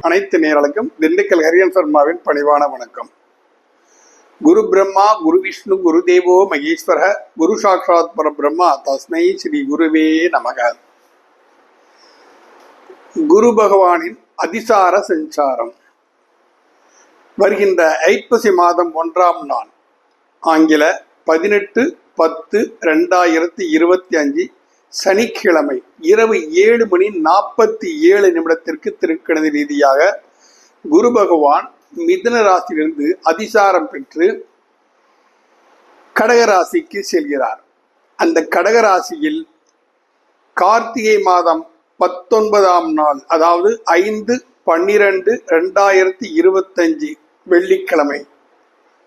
அனைத்து நேரலுக்கும் திண்டுக்கல் ஹரியன் சர்மாவின் பணிவான வணக்கம். குரு பிரம்மா குரு விஷ்ணு குரு தேவோ மகேஸ்வர குரு சாட்சாத் பர பிரம்மா தஸ்மை ஸ்ரீ குருவே நமக. குரு பகவானின் அதிசார சஞ்சாரம். வருகின்ற ஐப்பசி மாதம் ஒன்றாம் நாள் ஆங்கில பதினெட்டு பத்து ரெண்டாயிரத்தி இருபத்தி அஞ்சு சனிக்கிழமை இரவு ஏழு மணி நாற்பத்தி ஏழு நிமிடத்திற்கு திருக்கணித ரீதியாக குரு பகவான் மிதன ராசியிலிருந்து அதிசாரம் பெற்று கடகராசிக்கு செல்கிறார். அந்த கடகராசியில் கார்த்திகை மாதம் பத்தொன்பதாம் நாள் அதாவது ஐந்து பன்னிரண்டு ரெண்டாயிரத்தி இருபத்தஞ்சு வெள்ளிக்கிழமை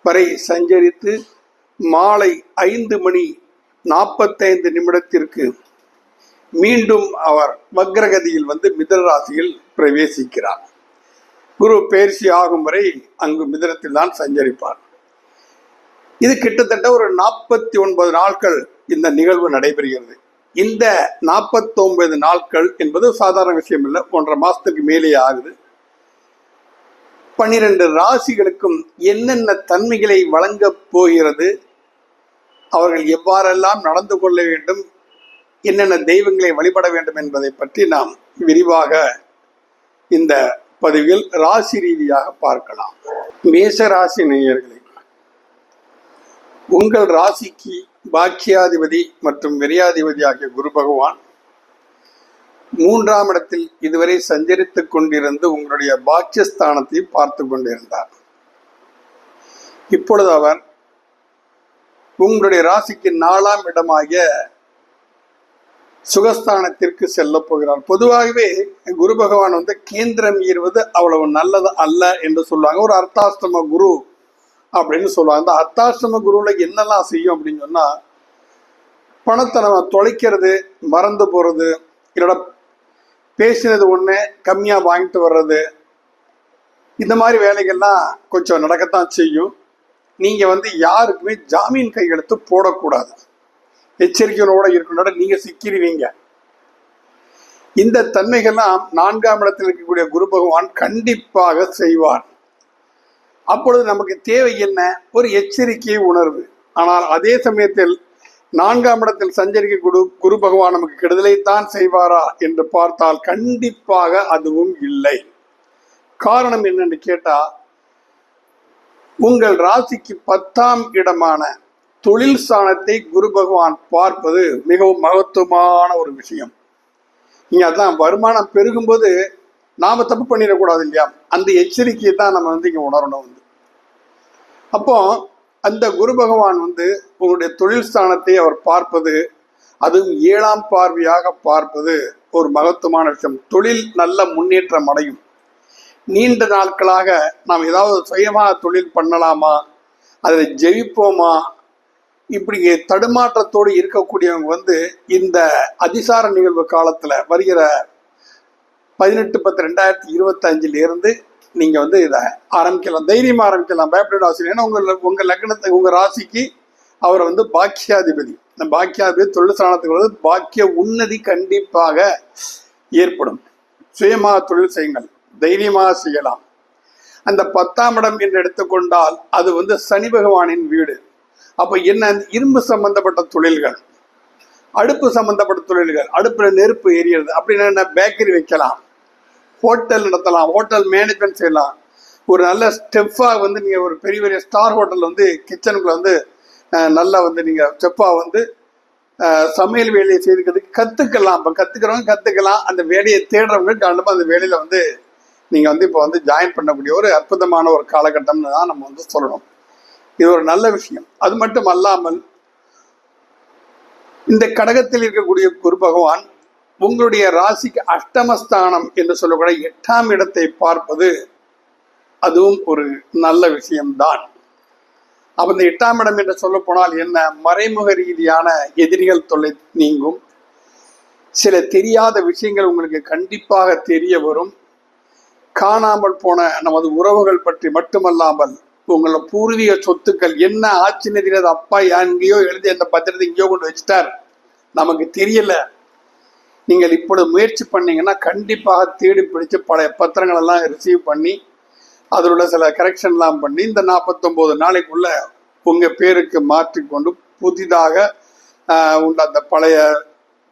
வரை சஞ்சரித்து மாலை ஐந்து மணி நாற்பத்தைந்து நிமிடத்திற்கு மீண்டும் அவர் வக்ரகதியில் வந்து மிதன ராசியில் பிரவேசிக்கிறார். குரு பயிற்சி ஆகும் வரை அங்கு மிதனத்தில் தான் சஞ்சரிப்பார். இது கிட்டத்தட்ட ஒரு நாற்பத்தி ஒன்பது நாட்கள் இந்த நிகழ்வு நடைபெறுகிறது. இந்த நாற்பத்தொன்பது நாட்கள் என்பது சாதாரண விஷயம் இல்லை. ஒன்றரை மாசத்துக்கு மேலே ஆகுது. பன்னிரண்டு ராசிகளுக்கும் என்னென்ன தன்மைகளை வழங்கப் போகிறது அவர்கள் எவ்வாறெல்லாம் நடந்து கொள்ள வேண்டும் என்னென்ன தெய்வங்களை வழிபட வேண்டும் என்பதை பற்றி நாம் விரிவாக இந்த பதிவில் ராசி ரீதியாக பார்க்கலாம். மேச ராசி நேயர்களே உங்கள் ராசிக்கு பாக்கியாதிபதி மற்றும் விரையாதிபதி ஆகிய குரு பகவான் மூன்றாம் இடத்தில் இதுவரை சஞ்சரித்துக் கொண்டிருந்து உங்களுடைய பாக்கியஸ்தானத்தை பார்த்து கொண்டிருந்தார். இப்பொழுது அவர் உங்களுடைய ராசிக்கு நாலாம் இடமாகிய சுகஸ்தானத்திற்கு செல்ல போகிறார் பொதுவாகவே குரு பகவான் வந்து கேந்திரம் ஈர்வது அவ்வளவு நல்லது அல்ல என்று சொல்லுவாங்க. ஒரு அர்த்தாஷ்டம குரு அப்படின்னு சொல்லுவாங்க. அந்த அர்த்தாஷ்டம குருவில் என்னெல்லாம் செய்யும் அப்படின்னு சொன்னா பணத்தை நம்ம தொலைக்கிறது மறந்து போறது என்னோட பேசினது ஒன்று கம்மியாக வாங்கிட்டு வர்றது இந்த மாதிரி வேலைகள்லாம் கொஞ்சம் நடக்கத்தான் செய்யும். நீங்கள் வந்து யாருக்குமே ஜாமீன் கையெழுத்து போடக்கூடாது. எச்சரிக்கையோட இருக்கணும் நீங்க சிக்கிடுவீங்க இந்த தன்மைகள்லாம் நான்காம் இடத்தில் இருக்கக்கூடிய குரு பகவான் கண்டிப்பாக செய்வார். அப்பொழுது நமக்கு தேவை என்ன? ஒரு எச்சரிக்கை உணர்வு. ஆனால் அதே சமயத்தில் நான்காம் இடத்தில் சஞ்சரிக்க குரு குரு பகவான் நமக்கு கெடுதலை தான் செய்வாரா என்று பார்த்தால் கண்டிப்பாக அதுவும் இல்லை. காரணம் என்னன்னு கேட்டா உங்கள் ராசிக்கு பத்தாம் இடமான தொழில் ஸ்தானத்தை குரு பகவான் பார்ப்பது மிகவும் மகத்துவமான ஒரு விஷயம். நீங்க அதான் வருமானம் பெருகும்போது நாம தப்பு பண்ணிடக்கூடாது இல்லையா? அந்த எச்சரிக்கையை தான் நம்ம வந்து இங்க உணரணும் வந்து. அப்போ அந்த குரு பகவான் வந்து உங்களுடைய தொழில் ஸ்தானத்தை அவர் பார்ப்பது அதுவும் ஏழாம் பார்வையாக பார்ப்பது ஒரு மகத்துவமான விஷயம். தொழில் நல்ல முன்னேற்றம் அடையும். நீண்ட நாட்களாக நாம் ஏதாவது சுயமாக தொழில் பண்ணலாமா? அதில் ஜெயிப்போமா? இப்படி தடுமாற்றத்தோடு இருக்கக்கூடியவங்க வந்து இந்த அதிசார நிகழ்வு காலத்தில் வருகிற பதினெட்டு பத்து ரெண்டாயிரத்தி இருபத்தஞ்சிலிருந்து இருந்து வந்து இதை ஆரம்பிக்கலாம். தைரியமாக ஆரம்பிக்கலாம். பயப்பட ஆசிரியர் ஏன்னா உங்கள் உங்கள் லக்னத்தை உங்கள் ராசிக்கு அவர் வந்து பாக்கியாதிபதி. இந்த பாக்கியாதிபதி தொழில் ஸ்தானத்துக்கு வந்து பாக்கிய உன்னதி கண்டிப்பாக ஏற்படும். சுயமாக தொழில் செய்யுங்கள். தைரியமாக செய்யலாம். அந்த பத்தாம் இடம் என்று எடுத்துக்கொண்டால் அது வந்து சனி பகவானின் வீடு. அப்போ என்ன? இரும்பு சம்பந்தப்பட்ட தொழில்கள். அடுப்பு சம்பந்தப்பட்ட தொழில்கள். அடுப்பில் நெருப்பு எரியறது. அப்படின்னா என்ன பேக்கரி வைக்கலாம். ஹோட்டல் நடத்தலாம். ஹோட்டல் மேனேஜ்மெண்ட் செய்யலாம். ஒரு நல்ல ஸ்டெஃப்பாக வந்து நீங்கள் ஒரு பெரிய பெரிய ஸ்டார் ஹோட்டலில் வந்து கிச்சனுக்குள்ள வந்து நல்லா வந்து நீங்கள் ஸ்டெஃபாக வந்து சமையல் வேலையை செய்துக்கிறதுக்கு கற்றுக்கலாம் இப்போ கற்றுக்கிறவங்க கற்றுக்கலாம் அந்த வேலையை தேடுறவங்க கண்டிப்பாக அந்த வேலையில் வந்து நீங்கள் வந்து இப்போ வந்து ஜாயின் பண்ணக்கூடிய ஒரு அற்புதமான ஒரு காலகட்டம்னு தான் நம்ம வந்து சொல்லணும். இது ஒரு நல்ல விஷயம். அது மட்டும் அல்லாமல் இந்த கடகத்தில் இருக்கக்கூடிய குரு பகவான் உங்களுடைய ராசிக்கு அஷ்டமஸ்தானம் என்று சொல்லக்கூடிய எட்டாம் இடத்தை பார்ப்பது அதுவும் ஒரு நல்ல விஷயம்தான். அப்ப இந்த எட்டாம் இடம் என்று சொல்ல போனால் என்ன? மறைமுக ரீதியான எதிரிகள் தொல்லை நீங்கும். சில தெரியாத விஷயங்கள் உங்களுக்கு கண்டிப்பாக தெரிய வரும். காணாமல் போன நமது உறவுகள் பற்றி மட்டுமல்லாமல் உங்களோட பூர்வீக சொத்துக்கள் என்ன ஆட்சி நிதியில் அப்பா எங்கேயோ எழுதி அந்த பத்திரத்தை இங்கேயோ கொண்டு வச்சுட்டார். நமக்கு தெரியல. நீங்கள் இப்பொழுது முயற்சி பண்ணீங்கன்னா கண்டிப்பாக தேடி பிடிச்சு பழைய பத்திரங்கள் எல்லாம் ரிசீவ் பண்ணி அதில் உள்ள சில கரெக்ஷன்லாம் பண்ணி இந்த நாற்பத்தொம்போது நாளைக்குள்ள உங்கள் பேருக்கு மாற்றிக்கொண்டு புதிதாக உள்ள அந்த பழைய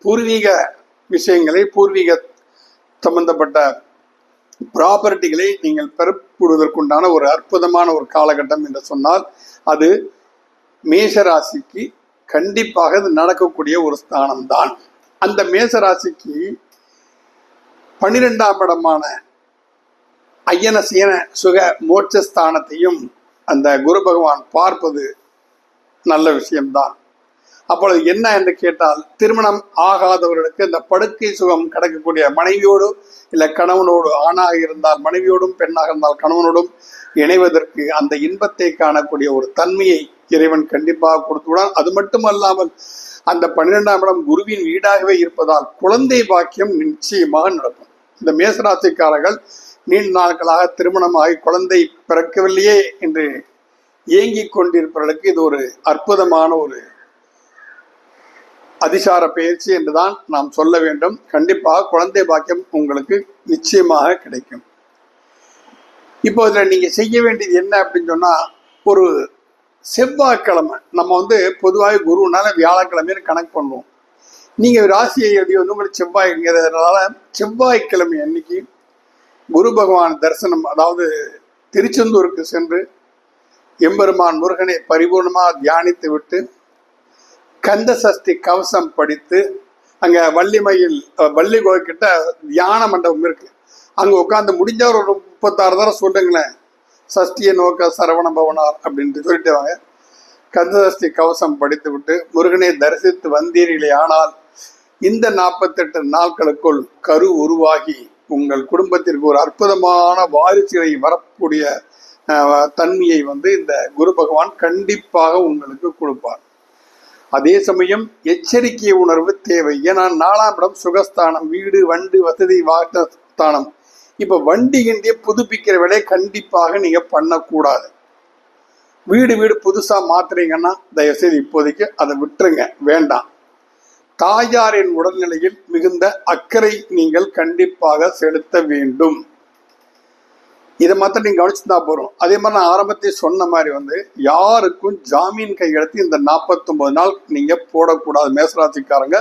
பூர்வீக விஷயங்களை பூர்வீக சம்பந்தப்பட்ட ப்ராப்பர்ட்டிகளை நீங்கள் பெறப்படுவதற்குண்டான ஒரு அற்புதமான ஒரு காலகட்டம் என்று சொன்னால் அது மேஷராசிக்கு கண்டிப்பாக அது நடக்கக்கூடிய ஒரு ஸ்தானம் தான் அந்த மேசராசிக்கு பன்னிரெண்டாம் இடமான ஐயன சீன சுக மோட்ச ஸ்தானத்தையும் அந்த குரு பகவான் பார்ப்பது நல்ல விஷயம்தான். அப்பொழுது என்ன என்று கேட்டால் திருமணம் ஆகாதவர்களுக்கு இந்த படுக்கை சுகம் கிடைக்கக்கூடிய மனைவியோடு இல்லை கணவனோடு ஆணாக இருந்தால் மனைவியோடும் பெண்ணாக இருந்தால் கணவனோடும் இணைவதற்கு அந்த இன்பத்தை காணக்கூடிய ஒரு தன்மையை இறைவன் கண்டிப்பாக கொடுத்துவிடான் அது மட்டுமல்லாமல் அந்த பன்னிரெண்டாம் இடம் குருவின் வீடாகவே இருப்பதால் குழந்தை பாக்கியம் நிச்சயமாக நடக்கும். இந்த மேசராசிக்காரர்கள் நீண்ட நாட்களாக திருமணமாகி குழந்தை பிறக்கவில்லையே என்று ஏங்கிக் கொண்டிருப்பவர்களுக்கு இது ஒரு அற்புதமான ஒரு அதிசார பயிற்சி என்றுதான் நாம் சொல்ல வேண்டும். கண்டிப்பாக குழந்தை பாக்கியம் உங்களுக்கு நிச்சயமாக கிடைக்கும். இப்போ இதில் நீங்கள் செய்ய வேண்டியது என்ன அப்படின்னு சொன்னால் ஒரு செவ்வாய்க்கிழமை நம்ம வந்து பொதுவாக குருனால வியாழக்கிழமைன்னு கணக்கு பண்ணுவோம். நீங்கள் ராசியை எழுதி வந்து உங்களுக்கு செவ்வாய்ங்கிறதுனால செவ்வாய்க்கிழமை அன்னைக்கு குரு பகவான் தரிசனம் அதாவது திருச்செந்தூருக்கு சென்று எம்பெருமான் முருகனை பரிபூர்ணமாக தியானித்து விட்டு கந்த சஷ்டி கவசம் படித்து அங்கே வள்ளிமயில் வள்ளி கோயில்கிட்ட தியான மண்டபம் இருக்கு. அங்கே உட்காந்து முடிஞ்ச ஒரு முப்பத்தாறு தடவை சொல்லுங்களேன். சஷ்டியை நோக்க சரவண பவனார் அப்படின்ட்டு சொல்லிட்டு வாங்க. கந்தசஷ்டி கவசம் படித்து விட்டு முருகனை தரிசித்து வந்தீர்களே ஆனால் இந்த நாற்பத்தெட்டு நாட்களுக்குள் கரு உருவாகி உங்கள் குடும்பத்திற்கு ஒரு அற்புதமான வாரிசுகளை வரக்கூடிய தன்மையை வந்து இந்த குரு பகவான் கண்டிப்பாக உங்களுக்கு கொடுப்பார். அதே சமயம் எச்சரிக்கை உணர்வு தேவை. ஏன்னா நாலாம் இடம் சுகஸ்தானம் வீடு வண்டு வசதி வாட்டஸ்தானம் இப்ப வண்டி கிண்டிய புதுப்பிக்கிற வேலையை கண்டிப்பாக நீங்க பண்ணக்கூடாது. வீடு வீடு புதுசா மாத்துறீங்கன்னா தயவுசெய்து இப்போதைக்கு அதை விட்டுருங்க. வேண்டாம். தாயாரின் உடல்நிலையில் மிகுந்த அக்கறை நீங்கள் கண்டிப்பாக செலுத்த வேண்டும். இதை மாத்திரம் நீங்க கவனிச்சுருந்தா போறோம். அதே மாதிரி நான் ஆரம்பத்தையும் சொன்ன மாதிரி வந்து யாருக்கும் ஜாமீன் கையெழுத்து இந்த 49 நாள் நீங்க போடக்கூடாது. மேசராசிக்காரங்க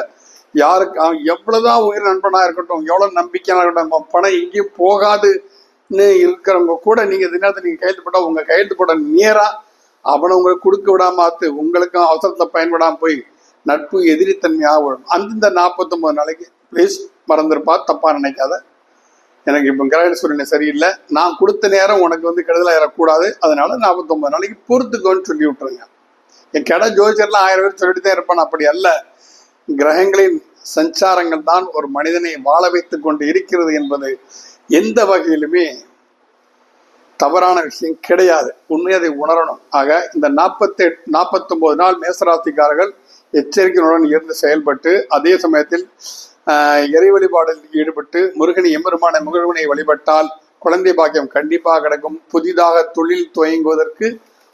யாருக்கு அவன் எவ்வளவுதான் உயிர் நண்பனா இருக்கட்டும் எவ்வளவு நம்பிக்கையாக இருக்கட்டும் பணம் எங்கேயும் போகாதுன்னு இருக்கிறவங்க கூட நீங்க இந்த நேரத்தில் நீங்க கையெழுத்து போட்டா உங்க கையெழுத்து போட நேரா அவனை உங்களுக்கு கொடுக்க விடாமத்து உங்களுக்கும் அவசரத்தில் பயன்படாம போய் நட்பு எதிரித்தன்மையாக வரும் அந்தந்த 49 நாளைக்கு ப்ளீஸ் மறந்துருப்பா தப்பா நினைக்காத. எனக்கு இப்போ கிரக சூழ்நிலை சரியில்லை. நான் கொடுத்த நேரம் உனக்கு வந்து கெடுதலாக ஏறக்கூடாது. அதனால நாற்பத்தொம்பது நாளைக்கு பொறுத்துக்கோன்னு சொல்லி விட்டுருங்க. என் கடை ஜோதிச்சர்லாம் ஆயிரம் பேர் சொல்லிட்டு தான் இருப்பான் அப்படி அல்ல. கிரகங்களின் சஞ்சாரங்கள் தான் ஒரு மனிதனை வாழ வைத்து கொண்டு இருக்கிறது என்பது எந்த வகையிலுமே தவறான விஷயம் கிடையாது. உண்மையை அதை உணரணும். ஆக இந்த நாற்பத்தி நாற்பத்தொன்பது நாள் மேசராசிக்காரர்கள் எச்சரிக்கையுடன் இருந்து செயல்பட்டு அதே சமயத்தில் இறை வழிபாடில் ஈடுபட்டு முருகனை எம்பெருமான முருகனை வழிபட்டால் குழந்தை பாக்கியம் கண்டிப்பாக கிடைக்கும். புதிதாக தொழில் துவங்குவதற்கு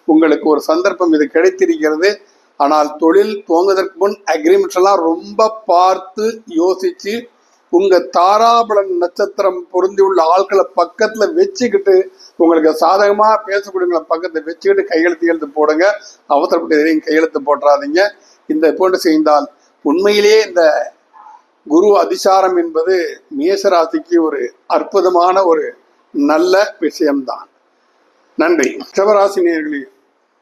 உங்களுக்கு ஒரு சந்தர்ப்பம் இது கிடைத்திருக்கிறது. ஆனால் தொழில் துவங்குவதற்கு முன் அக்ரிமெண்ட்ஸ் எல்லாம் ரொம்ப பார்த்து யோசிச்சு உங்க தாராபலன் நட்சத்திரம் பொருந்தியுள்ள ஆட்களை பக்கத்துல வச்சுக்கிட்டு உங்களுக்கு சாதகமா பேசக்கூடியவங்களை பக்கத்துல வச்சுக்கிட்டு கையெழுத்து எழுத்து போடுங்க. அவசரப்பட்டு எதையும் கையெழுத்து போட்டுறாதீங்க. இந்த போன்று செய்தால் உண்மையிலேயே இந்த குரு அதிசாரம் என்பது மேசராசிக்கு ஒரு அற்புதமான ஒரு நல்ல விஷயம்தான். நன்றி. சிவராசி நேயர்களே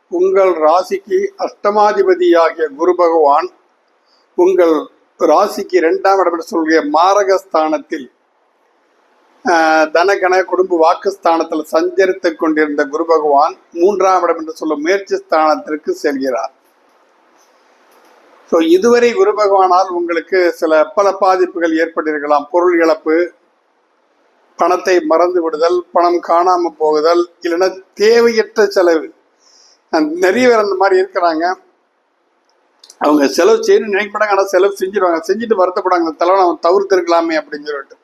உங்கள் ராசிக்கு அஷ்டமாதிபதியாகிய குரு பகவான் உங்கள் ராசிக்கு இரண்டாம் இடம் என்று சொல்கிற மாரகஸ்தானத்தில் தனகன குடும்ப வாக்குஸ்தானத்தில் சஞ்சரித்துக் கொண்டிருந்த குரு பகவான் மூன்றாம் இடம் என்று சொல்லும் முயற்சி ஸ்தானத்திற்கு செல்கிறார். ஸோ இதுவரை குரு பகவானால் உங்களுக்கு சில பல பாதிப்புகள் ஏற்பட்டிருக்கலாம். பொருள் இழப்பு பணத்தை மறந்து விடுதல் பணம் காணாமல் போகுதல் இல்லைன்னா தேவையற்ற செலவு. நிறைய பேர் அந்த மாதிரி இருக்கிறாங்க. அவங்க செலவு செய்யணும்னு நினைக்க மாட்டாங்க ஆனால் செலவு செஞ்சிருவாங்க. செஞ்சுட்டு வருத்தப்படாங்க இந்த தலைவனை அவன் தவிர்த்திருக்கலாமே அப்படின்னு சொல்லிட்டு.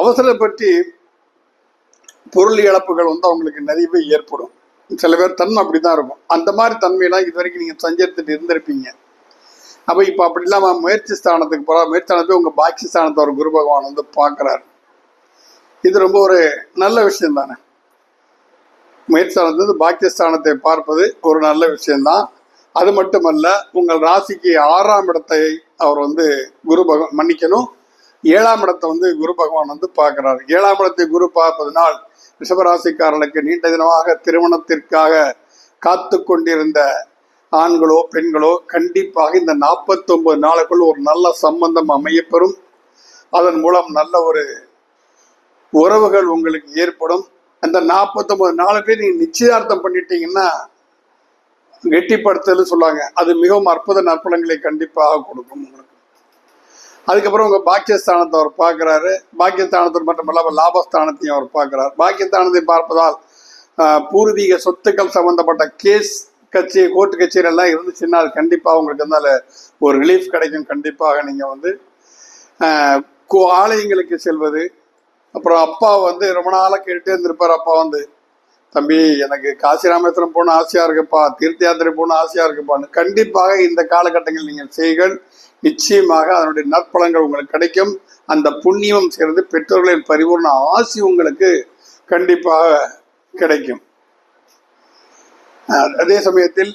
அவசரப்பட்டு பொருள் இழப்புகள் வந்து அவங்களுக்கு நிறையவே ஏற்படும். சில பேர் தன்மை அப்படி தான் இருக்கும். அந்த மாதிரி தன்மையெல்லாம் இது வரைக்கும் நீங்கள் சஞ்சரித்துட்டு இருந்திருப்பீங்க. அப்போ இப்போ அப்படி இல்லாமல் முயற்சி ஸ்தானத்துக்கு போகிறா முயற்சி ஸ்தானத்தை உங்கள் பாக்கி ஸ்தானத்தை ஒரு குரு பகவான் வந்து பார்க்குறாரு. இது ரொம்ப ஒரு நல்ல விஷயம் தானே? முயற்சி ஸ்தானத்துலேருந்து பாக்கிய ஸ்தானத்தை பார்ப்பது ஒரு நல்ல விஷயம்தான். அது மட்டுமல்ல உங்கள் ராசிக்கு ஆறாம் இடத்தை அவர் வந்து குரு பகவான் மன்னிக்கணும். ஏழாம் இடத்தை வந்து குரு பகவான் வந்து பார்க்கிறார். ஏழாம் இடத்தை குரு பார்ப்பதனால் ரிஷபராசிக்காரர்களுக்கு நீண்ட தினமாக திருமணத்திற்காக காத்து கொண்டிருந்த ஆண்களோ பெண்களோ கண்டிப்பாக இந்த 49 நாளுக்குள் ஒரு நல்ல சம்பந்தம் அமையப்பெறும். அதன் மூலம் நல்ல ஒரு உறவுகள் உங்களுக்கு ஏற்படும். அந்த 49 நாளுக்கு நீங்கள் நிச்சயார்த்தம் பண்ணிட்டீங்கன்னா கெட்டிப்படுத்தல் சொல்லுவாங்க. அது மிகவும் அற்புத நற்பலங்களை கண்டிப்பாக கொடுக்கும் உங்களுக்கு. அதுக்கப்புறம் உங்க பாக்கியஸ்தானத்தை அவர் பார்க்கிறாரு. பாக்கியஸ்தானத்தில் மட்டுமல்லாமல் லாபஸ்தானத்தையும் அவர் பார்க்கிறார். பாக்கியஸ்தானத்தை பார்ப்பதால் பூர்வீக சொத்துக்கள் சம்பந்தப்பட்ட கேஸ் கட்சி கோர்ட்டு கச்சேரி எல்லாம் இருந்துச்சுன்னா அது கண்டிப்பாக உங்களுக்கு இருந்தால ஒரு ரிலீஃப் கிடைக்கும். கண்டிப்பாக நீங்கள் வந்து ஆலயங்களுக்கு செல்வது. அப்புறம் அப்பா வந்து ரொம்ப நாளாக கேட்டுட்டே இருந்திருப்பார். அப்பா வந்து தம்பி எனக்கு காசி ராமேஸ்வரம் போகணும் ஆசையா இருக்குப்பா தீர்த்த யாத்திரை போகணும் ஆசையா இருக்குப்பான்னு கண்டிப்பாக இந்த காலகட்டங்களில் நீங்கள் செய்கள் நிச்சயமாக அதனுடைய நற்பலங்கள் உங்களுக்கு கிடைக்கும். அந்த புண்ணியம் சேர்ந்து பெற்றோர்களின் பரிபூர்ண ஆசி உங்களுக்கு கண்டிப்பாக கிடைக்கும். அதே சமயத்தில்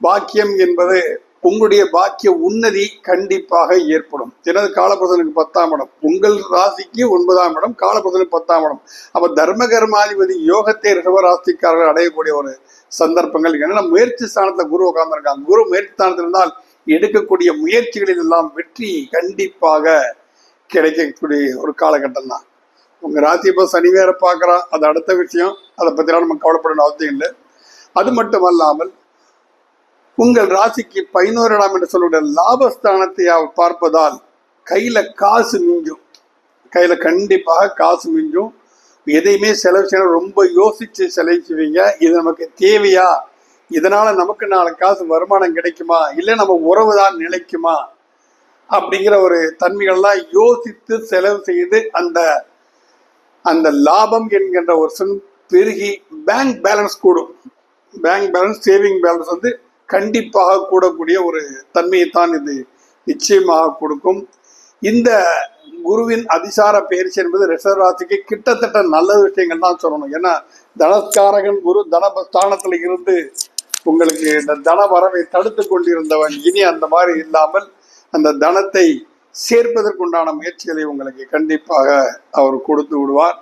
பாக்கியம் என்பது உங்களுடைய பாக்கிய உன்னதி கண்டிப்பாக ஏற்படும். எனது காலபுருஷனுக்கு பத்தாம் இடம். உங்கள் ராசிக்கு ஒன்பதாம் இடம் காலபுரதனுக்கு பத்தாம் இடம். அப்ப தர்ம கர்மாதிபதி யோகத்தை ரிஷபராசிக்காரர்கள் அடையக்கூடிய ஒரு சந்தர்ப்பங்கள். ஏன்னா முயற்சி ஸ்தானத்துல குரு உட்கார்ந்துருக்காங்க. குரு முயற்சி ஸ்தானத்தில் இருந்தால் எடுக்கக்கூடிய முயற்சிகளில் எல்லாம் வெற்றி கண்டிப்பாக கிடைக்கக்கூடிய ஒரு காலகட்டம் தான் உங்க ராசி இப்போ சனி வேற பார்க்கறான் அது அடுத்த விஷயம். அதை பத்திலாம் நம்ம கவலைப்படணும் அவசியம் இல்லை. அது மட்டும் அல்லாமல் உங்கள் ராசிக்கு பதினோராம் என்று சொல்லக்கூடிய லாபஸ்தானத்தை பார்ப்பதால் கையில காசு மிஞ்சும். கையில கண்டிப்பாக காசு மிஞ்சும். எதையுமே செலவு செய்ய ரொம்ப யோசிச்சு செலவு செய்வீங்க. இது நமக்கு தேவையா? இதனால நமக்கு நாலு காசு வருமானம் கிடைக்குமா? இல்லை நம்ம உறவு தான் நிலைக்குமா? அப்படிங்கிற ஒரு தன்மைகள்லாம் யோசித்து செலவு செய்து அந்த அந்த லாபம் என்கின்ற ஒரு சொல் பெருகி பேங்க் பேலன்ஸ் கூடும். பேங்க் பேலன்ஸ் சேவிங் பேலன்ஸ் வந்து கண்டிப்பாக கூடக்கூடிய ஒரு தன்மையை தான் இது நிச்சயமாக கொடுக்கும். இந்த குருவின் அதிசார பயிற்சி என்பது ரிஷப ராசிக்கு கிட்டத்தட்ட நல்ல விஷயங்கள் தான் சொல்லணும். ஏன்னா தனஸ்காரகன் குரு தனஸ்தானத்தில் இருந்து உங்களுக்கு இந்த தன வரவை தடுத்து கொண்டிருந்தவன் இனி அந்த மாதிரி இல்லாமல் அந்த தனத்தை சேர்ப்பதற்குண்டான முயற்சிகளை உங்களுக்கு கண்டிப்பாக அவர் கொடுத்து விடுவார்.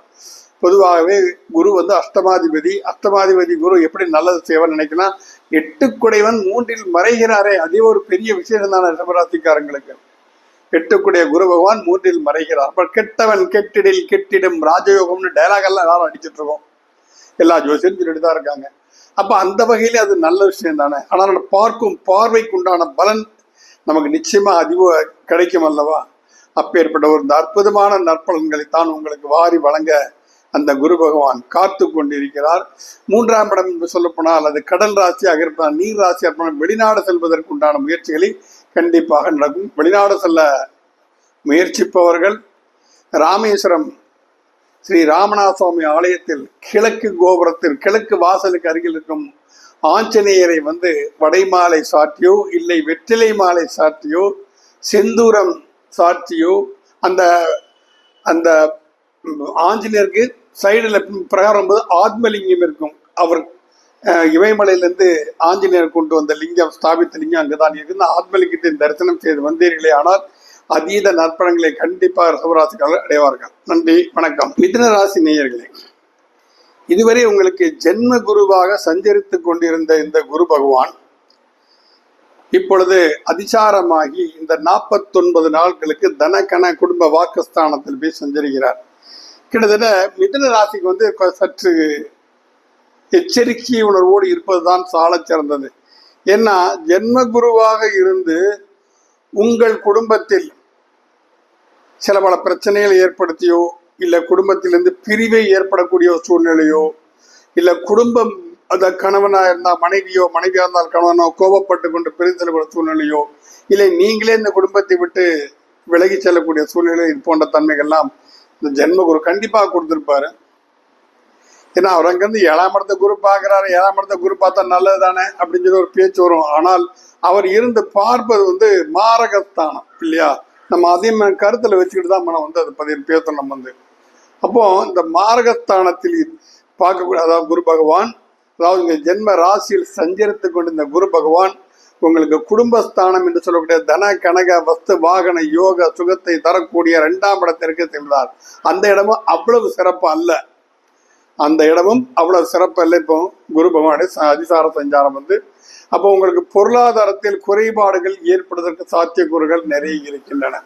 பொதுவாகவே குரு வந்து அஷ்டமாதிபதி. அஷ்டமாதிபதி குரு எப்படி நல்லது செய்வார் நினைக்கலாம் எட்டுக்குடையவன் மூன்றில் மறைகிறாரே. அதே ஒரு பெரிய விஷயம் தானே ரிஷபராசிக்காரங்களுக்கு. எட்டுக்குடைய குரு பகவான் மூன்றில் மறைகிறார். அப்ப கெட்டவன் கெட்டிடில் கெட்டிடும் ராஜயோகம்னு டைலாக் எல்லாம் எல்லாரும் அடிச்சுட்டு இருக்கோம். எல்லா ஜோசியும் சொல்லிட்டு தான் இருக்காங்க. அப்ப அந்த வகையில அது நல்ல விஷயம் தானே. ஆனால் பார்க்கும் பார்வைக்கு உண்டான பலன் நமக்கு நிச்சயமா அதிக கிடைக்கும் அல்லவா? அப்பேற்பட்ட ஒரு அற்புதமான நற்பலன்களை தான் உங்களுக்கு வாரி வழங்க அந்த குரு பகவான் காத்து கொண்டிருக்கிறார். மூன்றாம் இடம் என்று சொல்லப்போனால் அது கடல் ராசியாக இருப்பதால் நீர் ராசியாக இருப்பதால் வெளிநாடு செல்வதற்கு உண்டான முயற்சிகளை கண்டிப்பாக நடக்கும். வெளிநாடு செல்ல முயற்சிப்பவர்கள் ராமேஸ்வரம் ஸ்ரீ ராமநாத சுவாமி ஆலயத்தில் கிழக்கு கோபுரத்தில் கிழக்கு வாசலுக்கு அருகில் இருக்கும் ஆஞ்சநேயரை வந்து வடைமாலை சாற்றியோ இல்லை வெற்றிலை மாலை சாற்றியோ செந்தூரம் சாற்றியோ அந்த அந்த ஆஞ்சநேயருக்கு சைடில் பிரகாரம் போது ஆத்மலிங்கம் இருக்கும். அவர் இமயமலையிலேருந்து ஆஞ்சநேயர் கொண்டு வந்த லிங்கம் ஸ்தாபித்த லிங்கம் அங்குதான் இருந்து ஆத்மலிங்கத்தை தரிசனம் செய்து வந்தீர்களே ஆனால் அதீத நற்பணங்களை கண்டிப்பாக ரிஷபராசிக்காரர்கள் அடைவார்கள். நன்றி வணக்கம். மிதுன ராசி நேயர்களே இதுவரை உங்களுக்கு ஜென்ம குருவாக சஞ்சரித்துக் கொண்டிருந்த இந்த குரு பகவான் இப்பொழுது அதிசாரமாகி இந்த நாற்பத்தொன்பது நாட்களுக்கு தனக்கன குடும்ப வாக்குஸ்தானத்தில் போய் சஞ்சரிக்கிறார். கிட்டத்தட்ட மிதன ராசிக்கு வந்து சற்று எச்சரிக்கை உணர்வோடு இருப்பதுதான் சால சிறந்தது. ஏன்னா ஜென்மகுருவாக இருந்து உங்கள் குடும்பத்தில் சில பல பிரச்சனைகளை ஏற்படுத்தியோ இல்லை குடும்பத்திலிருந்து பிரிவை ஏற்படக்கூடிய சூழ்நிலையோ இல்லை குடும்பம் அந்த கணவனாக இருந்தால் மனைவியோ மனைவியாக இருந்தால் கணவனோ கோபப்பட்டு கொண்டு பிரிந்து செல்லக்கூடிய சூழ்நிலையோ இல்லை நீங்களே இந்த குடும்பத்தை விட்டு விலகி செல்லக்கூடிய சூழ்நிலை இது போன்ற தன்மைகள்லாம் இந்த ஜென்மகுரு கண்டிப்பாக கொடுத்துருப்பாரு. ஏன்னா அவர் அங்கேருந்து ஏழாம் இடத்த குரு பார்க்குறாரு ஏழாம் இடத்த குரு பார்த்தா நல்லது தானே அப்படின்னு சொல்லி ஒரு பேச்சு வரும். ஆனால் அவர் இருந்து பார்ப்பது வந்து மாரகஸ்தானம் இல்லையா? நம்ம அதையும் கருத்தில் வச்சுக்கிட்டு தான் நம்ம வந்து அதை பதிவு பேசணும் நம்ம வந்து. அப்போ இந்த மாரகஸ்தானத்தில் பார்க்கக்கூடிய அதாவது குரு பகவான் அதாவது இங்கே ஜென்ம ராசியில் சஞ்சரித்து கொண்டிருந்த குரு பகவான் உங்களுக்கு குடும்பஸ்தானம் என்று சொல்லக்கூடிய தன கனக வஸ்து வாகன யோக சுகத்தை தரக்கூடிய இரண்டாம் இடத்திற்கு செல்வார் அந்த இடமும் அவ்வளவு சிறப்பு அல்ல. அந்த இடமும் அவ்வளவு சிறப்பு அல்ல. இப்போ குரு பகவானுடைய ச- அதிசார சஞ்சாரம் வந்து அப்போ உங்களுக்கு பொருளாதாரத்தில் குறைபாடுகள் ஏற்படுவதற்கு சாத்தியக்கூறுகள் நிறைய இருக்கின்றன.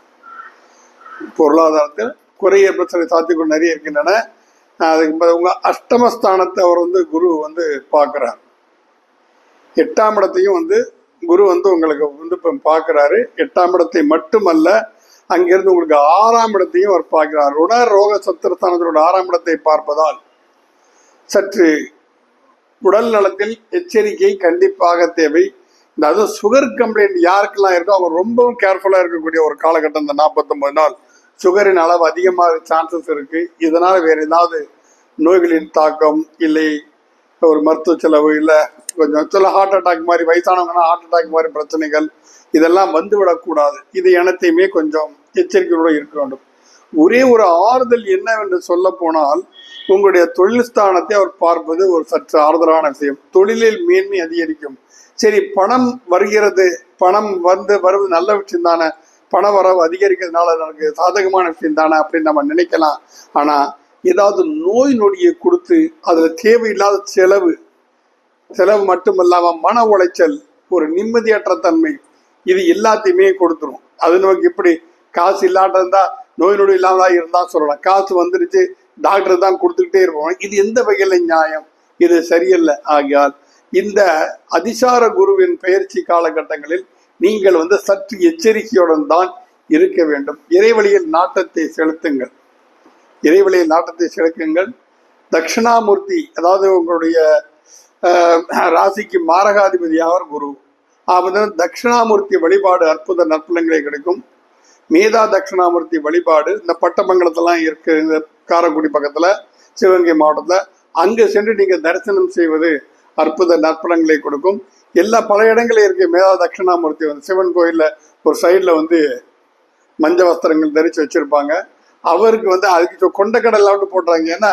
பொருளாதாரத்தில் குறை ஏற்படுத்த சாத்தியக்கூறு நிறைய இருக்கின்றன. அதுக்கு உங்க அஷ்டமஸ்தானத்தை அவர் வந்து குரு வந்து பார்க்குறார். எட்டாம் இடத்தையும் வந்து குரு வந்து உங்களுக்கு வந்து இப்போ பார்க்குறாரு எட்டாம் இடத்தை மட்டுமல்ல அங்கிருந்து உங்களுக்கு ஆறாம் இடத்தையும் அவர் பார்க்கிறார். ருண ரோக சத்திரஸ்தானத்தோட ஆறாம் இடத்தை பார்ப்பதால் சற்று உடல் நலத்தில் எச்சரிக்கை கண்டிப்பாக தேவை. இந்த அதுவும் சுகர் கம்ப்ளைண்ட் யாருக்கெல்லாம் இருக்கோ அவங்க ரொம்பவும் கேர்ஃபுல்லாக இருக்கக்கூடிய ஒரு காலகட்டம் இந்த நாற்பத்தொம்பது நாள். சுகரின் அளவு அதிகமாக சான்சஸ் இருக்கு. இதனால் வேறு ஏதாவது நோய்களின் தாக்கம் இல்லை ஒரு மருத்துவ செலவு இல்லை கொஞ்சம். சில ஹார்ட் அட்டாக் மாதிரி வயசானவங்கன்னா ஹார்ட் அட்டாக் மாதிரி பிரச்சனைகள் இதெல்லாம் வந்து விடக்கூடாது இது எனத்தையுமே கொஞ்சம் எச்சரிக்கையோடு இருக்க வேண்டும். ஒரே ஒரு ஆறுதல் என்னவென்று சொல்ல போனால் உங்களுடைய தொழில் ஸ்தானத்தை அவர் பார்ப்பது ஒரு சற்று ஆறுதலான விஷயம். தொழிலில் மேன்மை அதிகரிக்கும். சரி பணம் வருகிறது. பணம் வந்து வருவது நல்ல விஷயம் தானே பண வரவு அதிகரிக்கிறதுனால எனக்கு சாதகமான விஷயம் தானே அப்படின்னு நம்ம நினைக்கலாம். ஆனால் ஏதாவது நோய் நொடியை கொடுத்து அதில் தேவையில்லாத செலவு செலவு மட்டுமல்லாம மன உளைச்சல் ஒரு நிம்மதியற்ற தன்மை இது எல்லாத்தையுமே கொடுத்துரும். அது நமக்கு இப்படி காசு இல்லாட்ட இருந்தா நோய் நொடி இல்லாமலா இருந்தா சொல்லலாம். காசு வந்துருச்சு டாக்டர் தான் கொடுத்துக்கிட்டே இருப்போம். இது எந்த வகையில நியாயம்? இது சரியில்லை. ஆகியால் இந்த அதிசார குருவின் பயிற்சி காலகட்டங்களில் நீங்கள் வந்து சற்று எச்சரிக்கையுடன் தான் இருக்க வேண்டும். இறைவழியில் நாட்டத்தை செலுத்துங்கள். இறைவழியில் நாட்டத்தை செலுத்துங்கள். தட்சிணாமூர்த்தி அதாவது உங்களுடைய ராசிக்கு மாரகாதிபதியாவர் குரு. ஆபதன் தட்சிணாமூர்த்தி வழிபாடு அற்புத நற்பலங்களை கிடைக்கும். மேதா தட்சிணாமூர்த்தி வழிபாடு இந்த பட்டமங்கலத்தெல்லாம் இருக்கு இந்த காரக்குடி பக்கத்துல சிவகங்கை மாவட்டத்துல. அங்கு சென்று நீங்க தரிசனம் செய்வது அற்புத நற்பலங்களை கொடுக்கும். எல்லா பல இடங்களையும் இருக்கு. மேதா தட்சிணாமூர்த்தி வந்து சிவன் கோயில்ல ஒரு சைடில் வந்து மஞ்ச வஸ்திரங்கள் தரிச்சு வச்சிருப்பாங்க. அவருக்கு வந்து அதுக்கு கொண்டக்கடல் விட்டு போடுறாங்க. ஏன்னா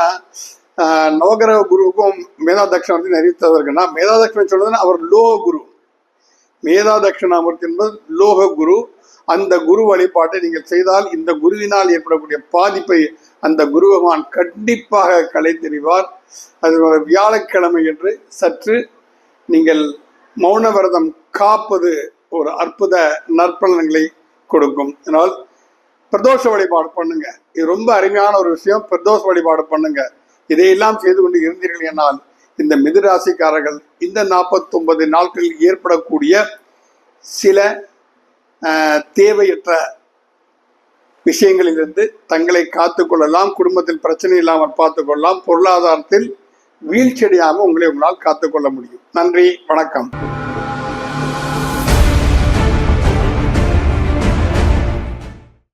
நவகிரக குருவுக்கும் மேதாதட்சிணாமூர்த்தி தட்சிணம் நிறைய இருக்குன்னா மேதாதட்சிணம் சொல்றதுன்னா அவர் லோக குரு மேதாதட்சிணாமூர்த்தி என்பது லோக குரு அந்த குரு வழிபாட்டை நீங்கள் செய்தால் இந்த குருவினால் ஏற்படக்கூடிய பாதிப்பை அந்த குருபகவான் கண்டிப்பாக கலை தெரிவார் அது ஒரு வியாழக்கிழமை என்று சற்று நீங்கள் மௌன விரதம் காப்பது ஒரு அற்புத நற்பலன்களை கொடுக்கும் அதனால் பிரதோஷ வழிபாடு பண்ணுங்க இது ரொம்ப அருமையான ஒரு விஷயம் பிரதோஷ வழிபாடு பண்ணுங்க இதையெல்லாம் செய்து கொண்டு இருந்தீர்கள் என்னால். இந்த மிதுராசிக்காரர்கள் இந்த 49 நாட்களில் ஏற்படக்கூடிய சில ஆஹ், தேவையற்ற விஷயங்களிலிருந்து தங்களை காத்துக்கொள்ளலாம் குடும்பத்தில் பிரச்சனை இல்லாமல் பார்த்துக்கொள்ளலாம் பொருளாதாரத்தில் வீழ்ச்சியடையாமல் உங்களை உங்களால் காத்துக்கொள்ள முடியும். நன்றி வணக்கம்.